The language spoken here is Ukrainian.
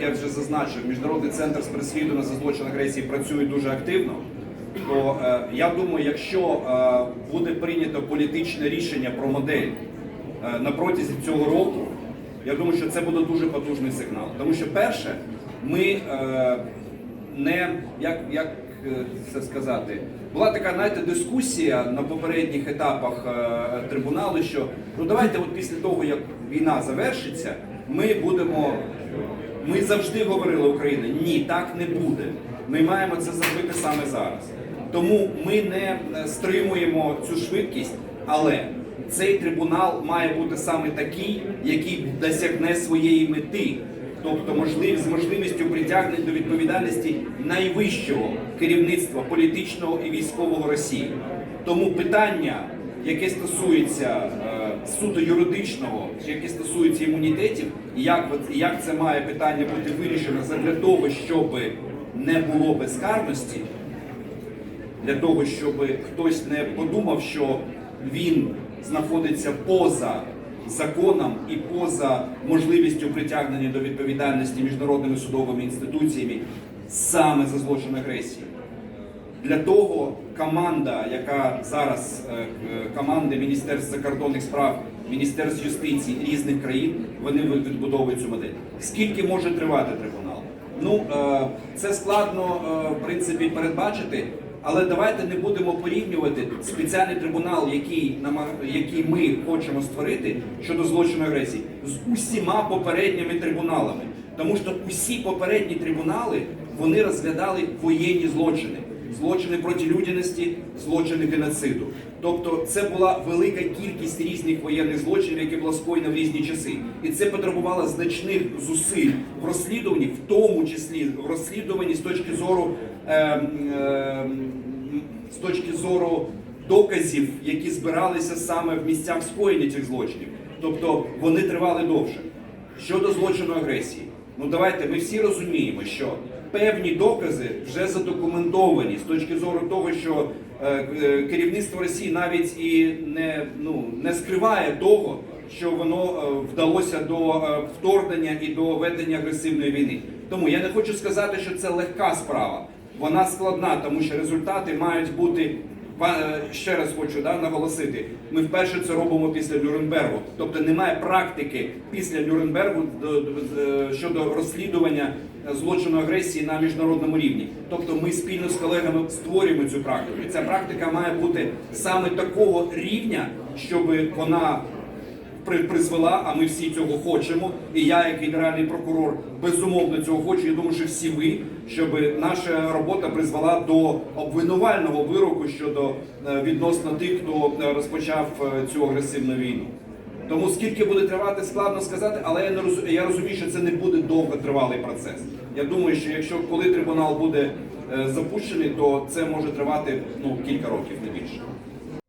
я вже зазначив, міжнародний центр з переслідування за злочин агресії працює дуже активно. То е, я думаю, якщо е, буде прийнято політичне рішення про модель е, на протязі цього року, я думаю, що це буде дуже потужний сигнал. Тому що, перше, ми е, не як, як е, це сказати, була така знаєте, дискусія на попередніх етапах е, трибуналу, що ну давайте, от після того як війна завершиться, ми будемо. Ми завжди говорили Україна, ні, так не буде. Ми маємо це зробити саме зараз. Тому ми не е, стримуємо цю швидкість, але цей трибунал має бути саме такий, який досягне своєї мети, тобто можлив, з можливістю притягнення до відповідальності найвищого керівництва політичного і військового Росії. Тому питання, яке стосується е, суто юридичного, яке стосується імунітетів, і як, як це має питання бути вирішено для того, щоб не було безкарності, для того, щоб хтось не подумав, що він знаходиться поза законом і поза можливістю притягнення до відповідальності міжнародними судовими інституціями саме за злочин агресії. Для того команда, яка зараз е, е, команди Міністерств закордонних справ, Міністерств юстиції різних країн, вони відбудовують цю модель. Скільки може тривати трибунал? Ну е, це складно в принципі передбачити, але давайте не будемо порівнювати спеціальний трибунал, який який ми хочемо створити щодо злочину агресії, з усіма попередніми трибуналами. Тому що усі попередні трибунали вони розглядали воєнні злочини злочини проти людяності, злочини геноциду. Тобто це була велика кількість різних воєнних злочинів, які була скоєна в різні часи. І це потребувало значних зусиль в розслідуванні, в тому числі в розслідуванні з точки зору ем, ем, з точки зору доказів, які збиралися саме в місцях скоєння цих злочинів. Тобто вони тривали довше. Щодо злочину агресії, ну давайте ми всі розуміємо, що певні докази вже задокументовані з точки зору того, що е, е, керівництво Росії навіть і не, ну, не скриває того, що воно е, вдалося до вторгнення і до ведення агресивної війни. Тому я не хочу сказати, що це легка справа. Вона складна, тому що результати мають бути Ще раз хочу да, наголосити, ми вперше це робимо після Нюрнбергу. Тобто немає практики після Нюрнбергу е, щодо розслідування е, злочину агресії на міжнародному рівні. Тобто ми спільно з колегами створюємо цю практику. І ця практика має бути саме такого рівня, щоб вона призвела, а ми всі цього хочемо. І я, як генеральний прокурор, безумовно цього хочу. Я думаю, що всі ви, щоб наша робота призвела до обвинувального вироку щодо е, відносно тих, хто е, розпочав е, цю агресивну війну. Тому скільки буде тривати, складно сказати, але я не розу- я розумію, що це не буде довготривалий процес. Я думаю, що якщо коли трибунал буде запущений, то це може тривати ну кілька років, не більше.